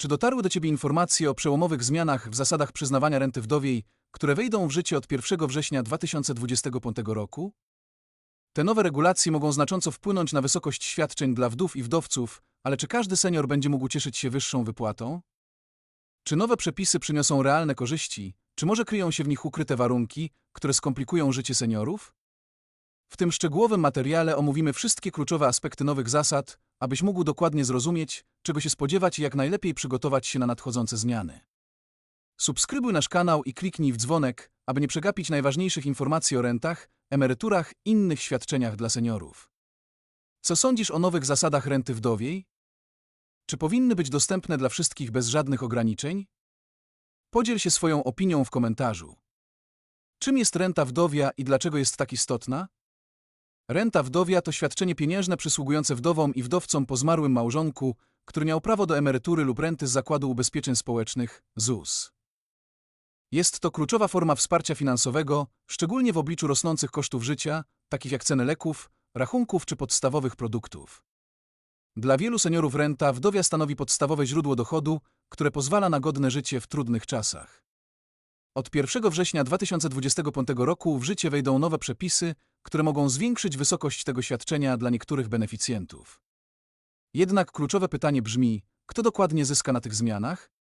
Czy dotarły do Ciebie informacje o przełomowych zmianach w zasadach przyznawania renty wdowiej, które wejdą w życie od 1 września 2025 roku? Te nowe regulacje mogą znacząco wpłynąć na wysokość świadczeń dla wdów i wdowców, ale czy każdy senior będzie mógł cieszyć się wyższą wypłatą? Czy nowe przepisy przyniosą realne korzyści, czy może kryją się w nich ukryte warunki, które skomplikują życie seniorów? W tym szczegółowym materiale omówimy wszystkie kluczowe aspekty nowych zasad, abyś mógł dokładnie zrozumieć, czego się spodziewać i jak najlepiej przygotować się na nadchodzące zmiany. Subskrybuj nasz kanał i kliknij w dzwonek, aby nie przegapić najważniejszych informacji o rentach, emeryturach i innych świadczeniach dla seniorów. Co sądzisz o nowych zasadach renty wdowiej? Czy powinny być dostępne dla wszystkich bez żadnych ograniczeń? Podziel się swoją opinią w komentarzu. Czym jest renta wdowia i dlaczego jest tak istotna? Renta wdowia to świadczenie pieniężne przysługujące wdowom i wdowcom po zmarłym małżonku, który miał prawo do emerytury lub renty z Zakładu Ubezpieczeń Społecznych ZUS. Jest to kluczowa forma wsparcia finansowego, szczególnie w obliczu rosnących kosztów życia, takich jak ceny leków, rachunków czy podstawowych produktów. Dla wielu seniorów renta wdowia stanowi podstawowe źródło dochodu, które pozwala na godne życie w trudnych czasach. Od 1 września 2025 roku w życie wejdą nowe przepisy, które mogą zwiększyć wysokość tego świadczenia dla niektórych beneficjentów. Jednak kluczowe pytanie brzmi, kto dokładnie zyska na tych zmianach?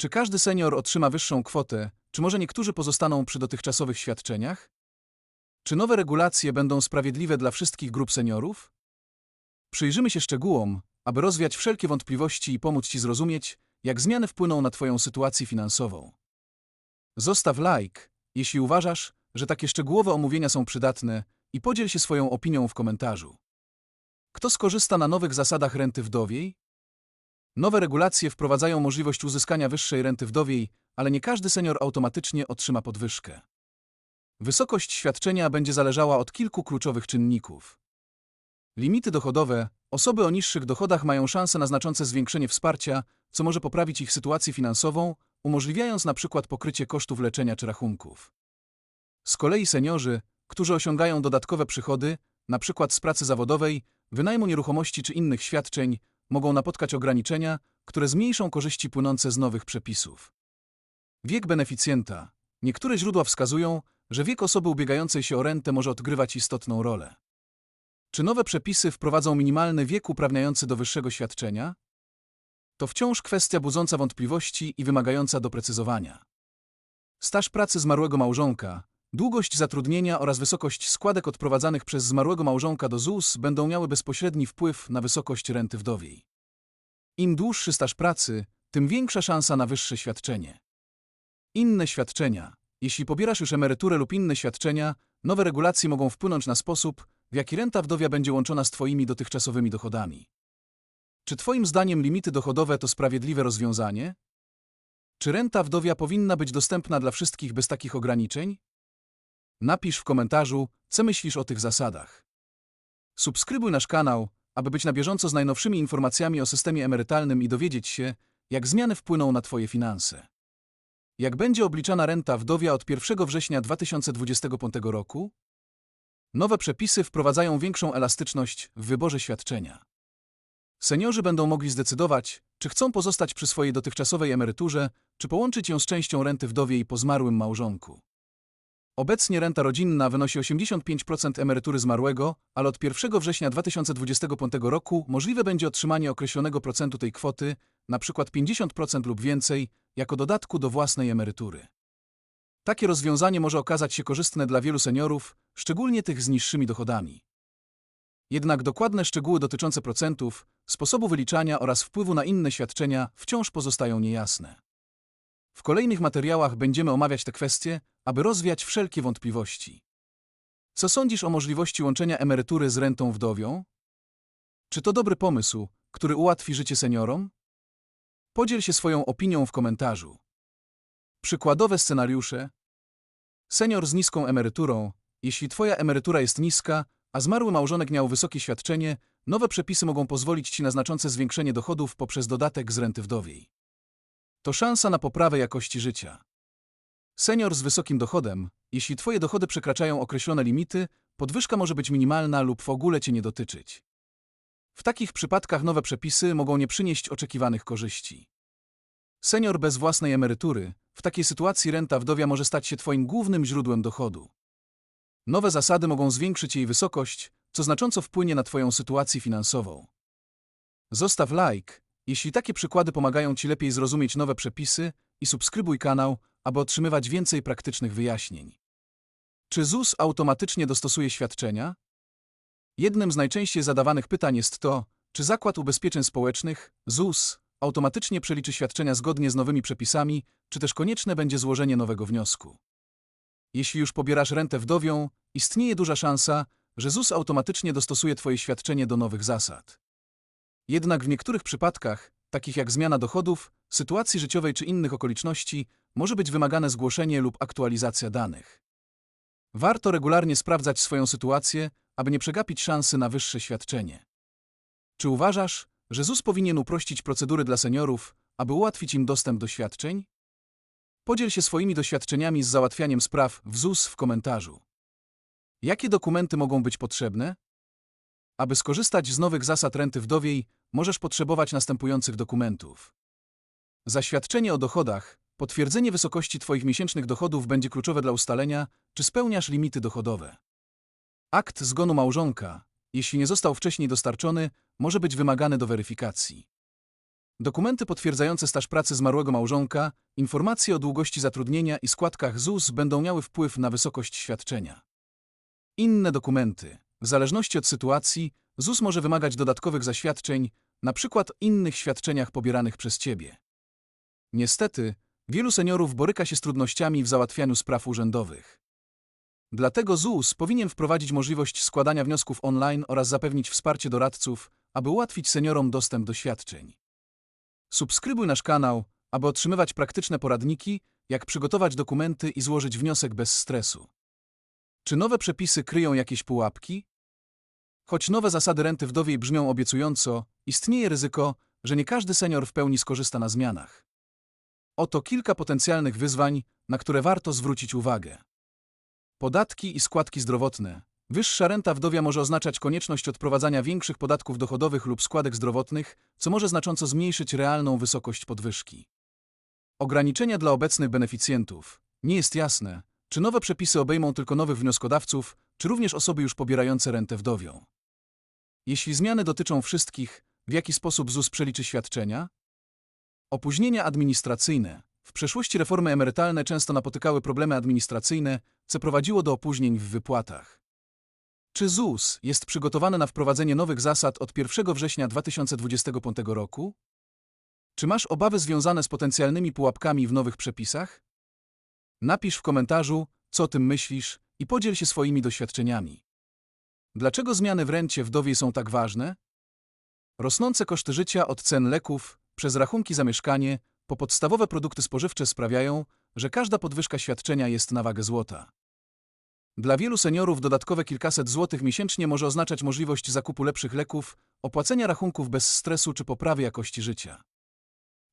Czy każdy senior otrzyma wyższą kwotę, czy może niektórzy pozostaną przy dotychczasowych świadczeniach? Czy nowe regulacje będą sprawiedliwe dla wszystkich grup seniorów? Przyjrzymy się szczegółom, aby rozwiać wszelkie wątpliwości i pomóc Ci zrozumieć, jak zmiany wpłyną na Twoją sytuację finansową. Zostaw like, jeśli uważasz, że takie szczegółowe omówienia są przydatne i podziel się swoją opinią w komentarzu. Kto skorzysta na nowych zasadach renty wdowiej? Nowe regulacje wprowadzają możliwość uzyskania wyższej renty wdowiej, ale nie każdy senior automatycznie otrzyma podwyżkę. Wysokość świadczenia będzie zależała od kilku kluczowych czynników. Limity dochodowe, osoby o niższych dochodach mają szansę na znaczące zwiększenie wsparcia, co może poprawić ich sytuację finansową, umożliwiając na przykład pokrycie kosztów leczenia czy rachunków. Z kolei seniorzy, którzy osiągają dodatkowe przychody, przykład z pracy zawodowej, wynajmu nieruchomości czy innych świadczeń, mogą napotkać ograniczenia, które zmniejszą korzyści płynące z nowych przepisów. Wiek beneficjenta. Niektóre źródła wskazują, że wiek osoby ubiegającej się o rentę może odgrywać istotną rolę. Czy nowe przepisy wprowadzą minimalny wiek uprawniający do wyższego świadczenia? To wciąż kwestia budząca wątpliwości i wymagająca doprecyzowania. Staż pracy zmarłego małżonka, długość zatrudnienia oraz wysokość składek odprowadzanych przez zmarłego małżonka do ZUS będą miały bezpośredni wpływ na wysokość renty wdowiej. Im dłuższy staż pracy, tym większa szansa na wyższe świadczenie. Inne świadczenia. Jeśli pobierasz już emeryturę lub inne świadczenia, nowe regulacje mogą wpłynąć na sposób, w jaki renta wdowia będzie łączona z Twoimi dotychczasowymi dochodami. Czy Twoim zdaniem limity dochodowe to sprawiedliwe rozwiązanie? Czy renta wdowia powinna być dostępna dla wszystkich bez takich ograniczeń? Napisz w komentarzu, co myślisz o tych zasadach. Subskrybuj nasz kanał, aby być na bieżąco z najnowszymi informacjami o systemie emerytalnym i dowiedzieć się, jak zmiany wpłyną na Twoje finanse. Jak będzie obliczana renta wdowia od 1 września 2025 roku? Nowe przepisy wprowadzają większą elastyczność w wyborze świadczenia. Seniorzy będą mogli zdecydować, czy chcą pozostać przy swojej dotychczasowej emeryturze, czy połączyć ją z częścią renty wdowiej po zmarłym małżonku. Obecnie renta rodzinna wynosi 85% emerytury zmarłego, ale od 1 września 2025 roku możliwe będzie otrzymanie określonego procentu tej kwoty, np. 50% lub więcej, jako dodatku do własnej emerytury. Takie rozwiązanie może okazać się korzystne dla wielu seniorów, szczególnie tych z niższymi dochodami. Jednak dokładne szczegóły dotyczące procentów, sposobu wyliczania oraz wpływu na inne świadczenia wciąż pozostają niejasne. W kolejnych materiałach będziemy omawiać te kwestie, aby rozwiać wszelkie wątpliwości. Co sądzisz o możliwości łączenia emerytury z rentą wdowią? Czy to dobry pomysł, który ułatwi życie seniorom? Podziel się swoją opinią w komentarzu. Przykładowe scenariusze. Senior z niską emeryturą. Jeśli Twoja emerytura jest niska, a zmarły małżonek miał wysokie świadczenie, nowe przepisy mogą pozwolić Ci na znaczące zwiększenie dochodów poprzez dodatek z renty wdowiej. To szansa na poprawę jakości życia. Senior z wysokim dochodem, jeśli Twoje dochody przekraczają określone limity, podwyżka może być minimalna lub w ogóle Cię nie dotyczyć. W takich przypadkach nowe przepisy mogą nie przynieść oczekiwanych korzyści. Senior bez własnej emerytury. W takiej sytuacji renta wdowia może stać się Twoim głównym źródłem dochodu. Nowe zasady mogą zwiększyć jej wysokość, co znacząco wpłynie na Twoją sytuację finansową. Zostaw like, jeśli takie przykłady pomagają Ci lepiej zrozumieć nowe przepisy i subskrybuj kanał, aby otrzymywać więcej praktycznych wyjaśnień. Czy ZUS automatycznie dostosuje świadczenia? Jednym z najczęściej zadawanych pytań jest to, czy Zakład Ubezpieczeń Społecznych, ZUS, automatycznie przeliczy świadczenia zgodnie z nowymi przepisami, czy też konieczne będzie złożenie nowego wniosku. Jeśli już pobierasz rentę wdowią, istnieje duża szansa, że ZUS automatycznie dostosuje Twoje świadczenie do nowych zasad. Jednak w niektórych przypadkach, takich jak zmiana dochodów, sytuacji życiowej czy innych okoliczności, może być wymagane zgłoszenie lub aktualizacja danych. Warto regularnie sprawdzać swoją sytuację, aby nie przegapić szansy na wyższe świadczenie. Czy uważasz, że ZUS powinien uprościć procedury dla seniorów, aby ułatwić im dostęp do świadczeń? Podziel się swoimi doświadczeniami z załatwianiem spraw w ZUS w komentarzu. Jakie dokumenty mogą być potrzebne? Aby skorzystać z nowych zasad renty wdowiej, możesz potrzebować następujących dokumentów. Zaświadczenie o dochodach. Potwierdzenie wysokości Twoich miesięcznych dochodów będzie kluczowe dla ustalenia, czy spełniasz limity dochodowe. Akt zgonu małżonka. Jeśli nie został wcześniej dostarczony, może być wymagany do weryfikacji. Dokumenty potwierdzające staż pracy zmarłego małżonka, informacje o długości zatrudnienia i składkach ZUS będą miały wpływ na wysokość świadczenia. Inne dokumenty. W zależności od sytuacji, ZUS może wymagać dodatkowych zaświadczeń, np. innych świadczeniach pobieranych przez Ciebie. Niestety, wielu seniorów boryka się z trudnościami w załatwianiu spraw urzędowych. Dlatego ZUS powinien wprowadzić możliwość składania wniosków online oraz zapewnić wsparcie doradców, aby ułatwić seniorom dostęp do świadczeń. Subskrybuj nasz kanał, aby otrzymywać praktyczne poradniki, jak przygotować dokumenty i złożyć wniosek bez stresu. Czy nowe przepisy kryją jakieś pułapki? Choć nowe zasady renty wdowiej brzmią obiecująco, istnieje ryzyko, że nie każdy senior w pełni skorzysta na zmianach. Oto kilka potencjalnych wyzwań, na które warto zwrócić uwagę. Podatki i składki zdrowotne. Wyższa renta wdowia może oznaczać konieczność odprowadzania większych podatków dochodowych lub składek zdrowotnych, co może znacząco zmniejszyć realną wysokość podwyżki. Ograniczenia dla obecnych beneficjentów. Nie jest jasne, czy nowe przepisy obejmą tylko nowych wnioskodawców, czy również osoby już pobierające rentę wdowią. Jeśli zmiany dotyczą wszystkich, w jaki sposób ZUS przeliczy świadczenia? Opóźnienia administracyjne. W przeszłości reformy emerytalne często napotykały problemy administracyjne, co prowadziło do opóźnień w wypłatach. Czy ZUS jest przygotowany na wprowadzenie nowych zasad od 1 września 2025 roku? Czy masz obawy związane z potencjalnymi pułapkami w nowych przepisach? Napisz w komentarzu, co o tym myślisz i podziel się swoimi doświadczeniami. Dlaczego zmiany w rencie wdowiej są tak ważne? Rosnące koszty życia od cen leków, przez rachunki za mieszkanie, po podstawowe produkty spożywcze sprawiają, że każda podwyżka świadczenia jest na wagę złota. Dla wielu seniorów dodatkowe kilkaset złotych miesięcznie może oznaczać możliwość zakupu lepszych leków, opłacenia rachunków bez stresu czy poprawy jakości życia.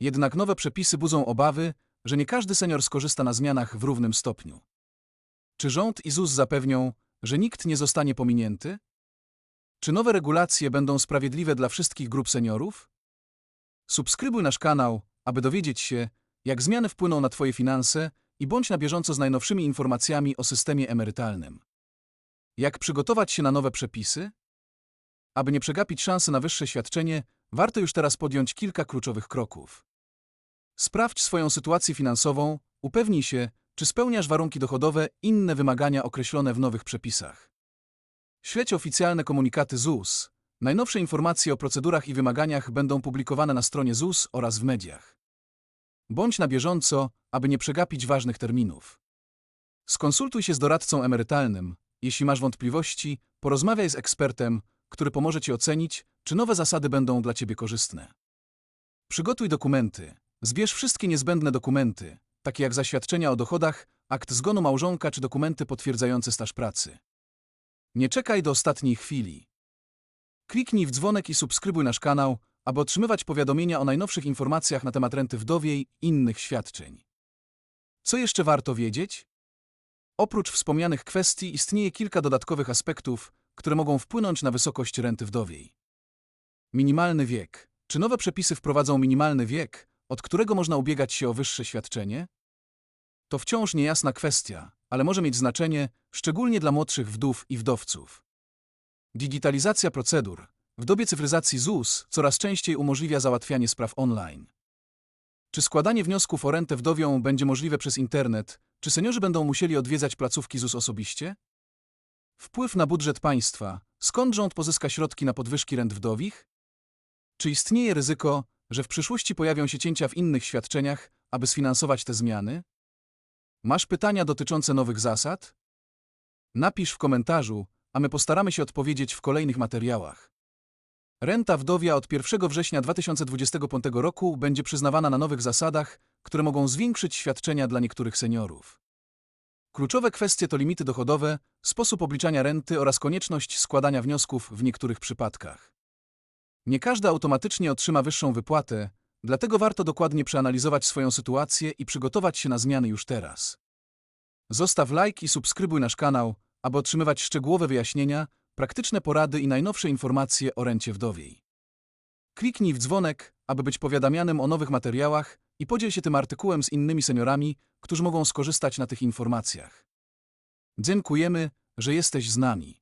Jednak nowe przepisy budzą obawy, że nie każdy senior skorzysta na zmianach w równym stopniu. Czy rząd i ZUS zapewnią, że nikt nie zostanie pominięty? Czy nowe regulacje będą sprawiedliwe dla wszystkich grup seniorów? Subskrybuj nasz kanał, aby dowiedzieć się, jak zmiany wpłyną na Twoje finanse i bądź na bieżąco z najnowszymi informacjami o systemie emerytalnym. Jak przygotować się na nowe przepisy? Aby nie przegapić szansy na wyższe świadczenie, warto już teraz podjąć kilka kluczowych kroków. Sprawdź swoją sytuację finansową, upewnij się, czy spełniasz warunki dochodowe inne wymagania określone w nowych przepisach. Śledź oficjalne komunikaty ZUS. Najnowsze informacje o procedurach i wymaganiach będą publikowane na stronie ZUS oraz w mediach. Bądź na bieżąco, aby nie przegapić ważnych terminów. Skonsultuj się z doradcą emerytalnym. Jeśli masz wątpliwości, porozmawiaj z ekspertem, który pomoże Ci ocenić, czy nowe zasady będą dla Ciebie korzystne. Przygotuj dokumenty. Zbierz wszystkie niezbędne dokumenty, takie jak zaświadczenia o dochodach, akt zgonu małżonka czy dokumenty potwierdzające staż pracy. Nie czekaj do ostatniej chwili. Kliknij w dzwonek i subskrybuj nasz kanał, aby otrzymywać powiadomienia o najnowszych informacjach na temat renty wdowiej i innych świadczeń. Co jeszcze warto wiedzieć? Oprócz wspomnianych kwestii istnieje kilka dodatkowych aspektów, które mogą wpłynąć na wysokość renty wdowiej. Minimalny wiek. Czy nowe przepisy wprowadzą minimalny wiek, od którego można ubiegać się o wyższe świadczenie? To wciąż niejasna kwestia, ale może mieć znaczenie szczególnie dla młodszych wdów i wdowców. Digitalizacja procedur. W dobie cyfryzacji ZUS coraz częściej umożliwia załatwianie spraw online. Czy składanie wniosków o rentę wdowią będzie możliwe przez internet, czy seniorzy będą musieli odwiedzać placówki ZUS osobiście? Wpływ na budżet państwa. Skąd rząd pozyska środki na podwyżki rent wdowich? Czy istnieje ryzyko, że w przyszłości pojawią się cięcia w innych świadczeniach, aby sfinansować te zmiany? Masz pytania dotyczące nowych zasad? Napisz w komentarzu, a my postaramy się odpowiedzieć w kolejnych materiałach. Renta wdowia od 1 września 2025 roku będzie przyznawana na nowych zasadach, które mogą zwiększyć świadczenia dla niektórych seniorów. Kluczowe kwestie to limity dochodowe, sposób obliczania renty oraz konieczność składania wniosków w niektórych przypadkach. Nie każdy automatycznie otrzyma wyższą wypłatę, dlatego warto dokładnie przeanalizować swoją sytuację i przygotować się na zmiany już teraz. Zostaw like i subskrybuj nasz kanał, aby otrzymywać szczegółowe wyjaśnienia, praktyczne porady i najnowsze informacje o rencie wdowiej. Kliknij w dzwonek, aby być powiadamianym o nowych materiałach i podziel się tym artykułem z innymi seniorami, którzy mogą skorzystać na tych informacjach. Dziękujemy, że jesteś z nami.